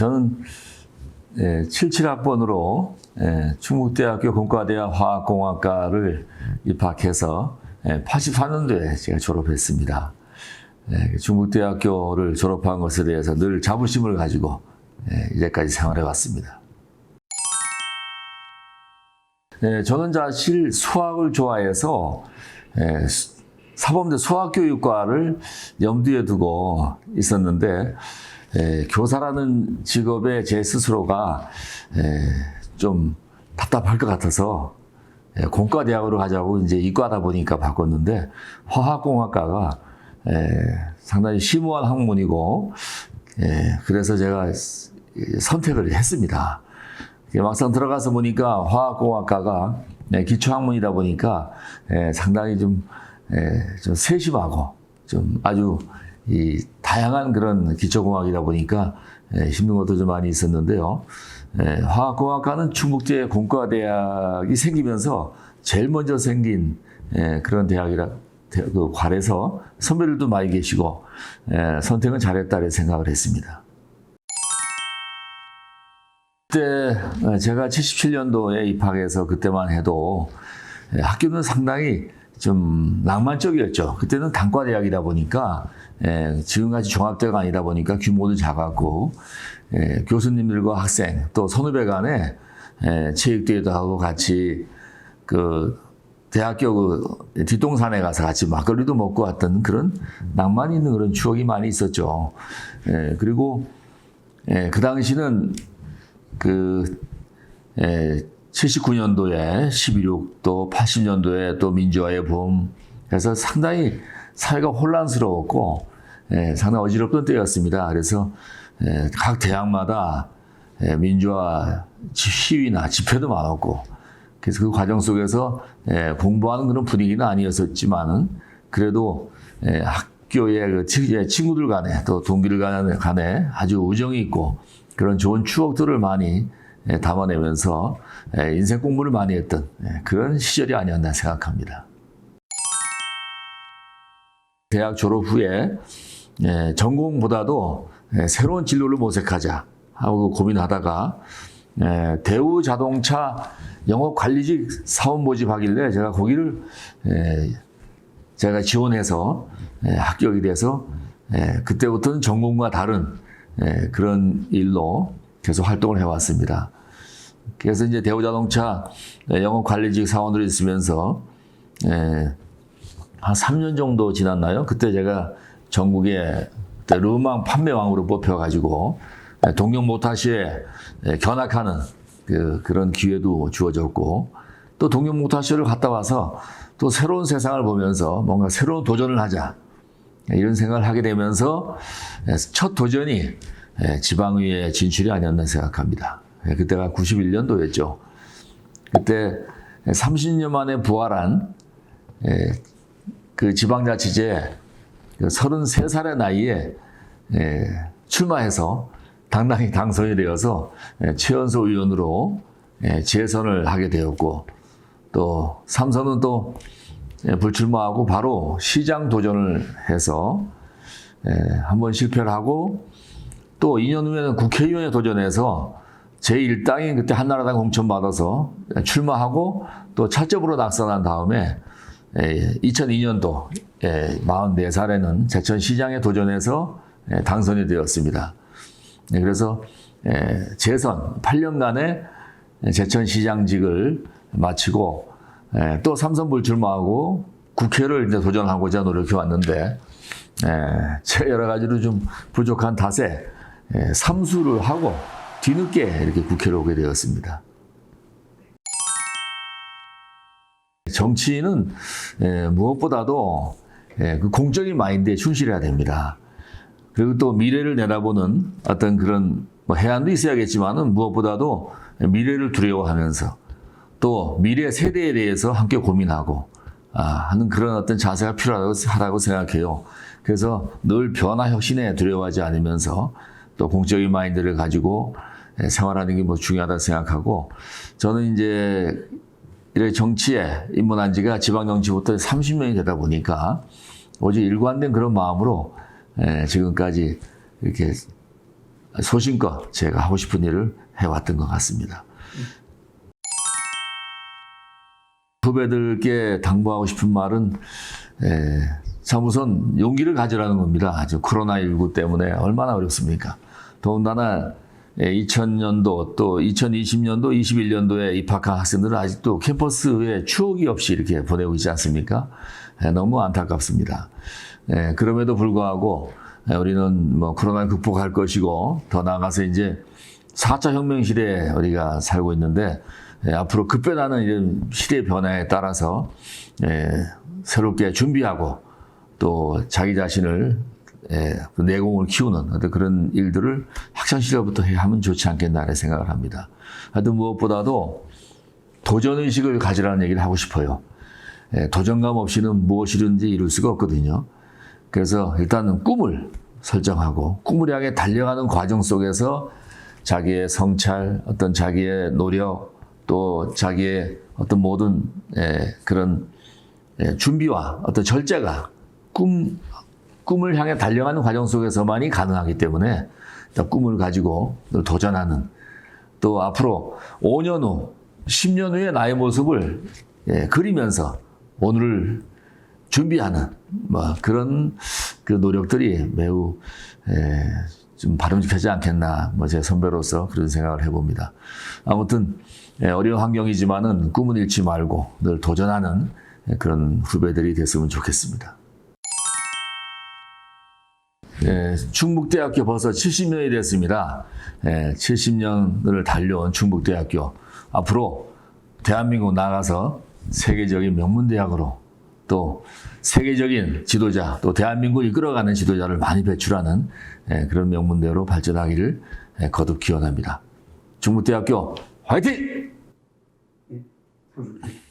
저는 예, 77학번으로 예, 충북대학교 공과대학 화학공학과를 입학해서 예, 84년도에 제가 졸업했습니다. 예, 충북대학교를 졸업한 것에 대해서 늘 자부심을 가지고 예, 이제까지 생활해 왔습니다. 예, 저는 사실 수학을 좋아해서 예, 수- 사범대 수학교육과를 염두에 두고 있었는데 예, 교사라는 직업에 제 스스로가 예, 좀 답답할 것 같아서 예, 공과대학으로 가자고 이제 이과다 보니까 바꿨는데 화학공학과가 예, 상당히 심오한 학문이고 예, 그래서 제가 선택을 했습니다. 막상 들어가서 보니까 화학공학과가 예, 기초학문이다 보니까 예, 상당히 좀, 예, 좀 세심하고 좀 아주 이 다양한 그런 기초공학이다 보니까 예, 힘든 것도 좀 많이 있었는데요. 예, 화학공학과는 충북대 공과대학이 생기면서 제일 먼저 생긴 예, 그런 대학이라 대- 그 과래서 선배들도 많이 계시고 예, 선택은 잘했다 이 생각을 했습니다. 그때 어, 제가 77년도에 입학해서 그때만 해도 예, 학교는 상당히 좀 낭만적이었죠. 그때는 단과대학이다 보니까 예, 지금같이 종합대가 아니다 보니까 규모도 작았고 예, 교수님들과 학생 또 선후배 간에 예, 체육대회도 하고 같이 그 대학교 그 뒷동산에 가서 같이 막걸리도 먹고 왔던 그런 낭만 있는 그런 추억이 많이 있었죠. 예, 그리고 예, 그 당시는 그 예, 79년도에 11.6또 80년도에 또 민주화의 봄 해서 상당히 사회가 혼란스러웠고 예, 상당히 어지럽던 때였습니다. 그래서 예, 각 대학마다 예, 민주화 지- 시위나 집회도 많았고 그래서 그 과정 속에서 예, 공부하는 그런 분위기는 아니었었지만은 그래도 예, 학교의 그 치- 예, 친구들 간에 또 동기들 간에, 아주 우정이 있고 그런 좋은 추억들을 많이 예, 담아내면서 예, 인생 공부를 많이 했던 예, 그런 시절이 아니었나 생각합니다. 대학 졸업 후에 예, 전공보다도 예, 새로운 진로를 모색하자 하고 고민하다가 예, 대우 자동차 영업 관리직 사원 모집하길래 제가 거기를 예, 제가 지원해서 예, 합격이 돼서 예, 그때부터는 전공과 다른 예, 그런 일로 계속 활동을 해왔습니다. 그래서 이제 대우자동차 영업 관리직 사원으로 있으면서 예, 한 3년 정도 지났나요? 그때 제가 전국의 그때 르망 판매왕으로 뽑혀가지고 예, 동경 모타시에 예, 견학하는 그, 그런 기회도 주어졌고 또 동경 모타시를 갔다 와서 또 새로운 세상을 보면서 뭔가 새로운 도전을 하자 이런 생각을 하게 되면서 예, 첫 도전이 예, 지방의회 진출이 아니었나 생각합니다. 예, 그때가 91년도였죠. 그때 30년 만에 부활한 예, 그 지방자치제 33살의 나이에 예, 출마해서 당당히 당선이 되어서 예, 최연소 의원으로 예, 재선을 하게 되었고 또 삼선은 또 예, 불출마하고 바로 시장 도전을 해서 예, 한번 실패를 하고 또 2년 후에는 국회의원에 도전해서 제1당이 그때 한나라당 공천받아서 출마하고 또 차점으로 낙선한 다음에 2002년도 44살에는 제천시장에 도전해서 예, 당선이 되었습니다. 네, 그래서 예, 재선 8년간의 제천시장직을 마치고 예, 또 삼선 불출마하고 국회를 이제 도전하고자 노력해 왔는데 예, 제가 여러 가지로 좀 부족한 탓에 예, 삼수를 하고 뒤늦게 이렇게 국회로 오게 되었습니다. 정치인은 예, 무엇보다도 예, 그 공적인 마인드에 충실해야 됩니다. 그리고 또 미래를 내다보는 어떤 그런 뭐 해안도 있어야겠지만은 무엇보다도 미래를 두려워하면서 또 미래 세대에 대해서 함께 고민하고 아, 하는 그런 어떤 자세가 필요하다고 생각해요. 그래서 늘 변화 혁신에 두려워하지 않으면서 또 공적인 마인드를 가지고 예, 생활하는 게 뭐 중요하다 생각하고 저는 이제 이렇게 정치에 입문한 지가 지방 정치부터 30년이 되다 보니까 오직 일관된 그런 마음으로 예, 지금까지 이렇게 소신껏 제가 하고 싶은 일을 해왔던 것 같습니다. 후배들께 당부하고 싶은 말은 에, 참 우선 용기를 가지라는 겁니다. 지금 코로나19 때문에 얼마나 어렵습니까? 더군다나 2000년도 또 2020년도, 21년도에 입학한 학생들은 아직도 캠퍼스에 추억이 없이 이렇게 보내고 있지 않습니까? 에, 너무 안타깝습니다. 에, 그럼에도 불구하고 에, 우리는 뭐 코로나를 극복할 것이고 더 나아가서 이제 4차 혁명 시대에 우리가 살고 있는데 예, 앞으로 급변하는 이런 시대 변화에 따라서 예, 새롭게 준비하고 또 자기 자신을 예, 그 내공을 키우는 어떤 그런 일들을 학창 시절부터 하면 좋지 않겠나 하는 생각을 합니다. 하여튼 무엇보다도 도전 의식을 가지라는 얘기를 하고 싶어요. 예, 도전감 없이는 무엇이든지 이룰 수가 없거든요. 그래서 일단은 꿈을 설정하고 꿈을 향해 달려가는 과정 속에서 자기의 성찰, 어떤 자기의 노력, 또 자기의 어떤 모든 예, 그런 예, 준비와 어떤 절제가 꿈, 꿈을 향해 달려가는 과정 속에서만이 가능하기 때문에 꿈을 가지고 늘 도전하는 또 앞으로 5년 후, 10년 후의 나의 모습을 예, 그리면서 오늘을 준비하는 뭐 그런 그 노력들이 매우 예, 좀 바람직하지 않겠나 뭐 제 선배로서 그런 생각을 해봅니다. 아무튼 예, 어려운 환경이지만은 꿈은 잃지 말고 늘 도전하는 예, 그런 후배들이 됐으면 좋겠습니다. 예, 충북대학교 벌써 70년이 됐습니다. 예, 70년을 달려온 충북대학교 앞으로 대한민국 나가서 세계적인 명문대학으로 또 세계적인 지도자 또 대한민국을 이끌어가는 지도자를 많이 배출하는 예, 그런 명문대로 발전하기를 예, 거듭 기원합니다. 충북대학교 화이팅! 선생님.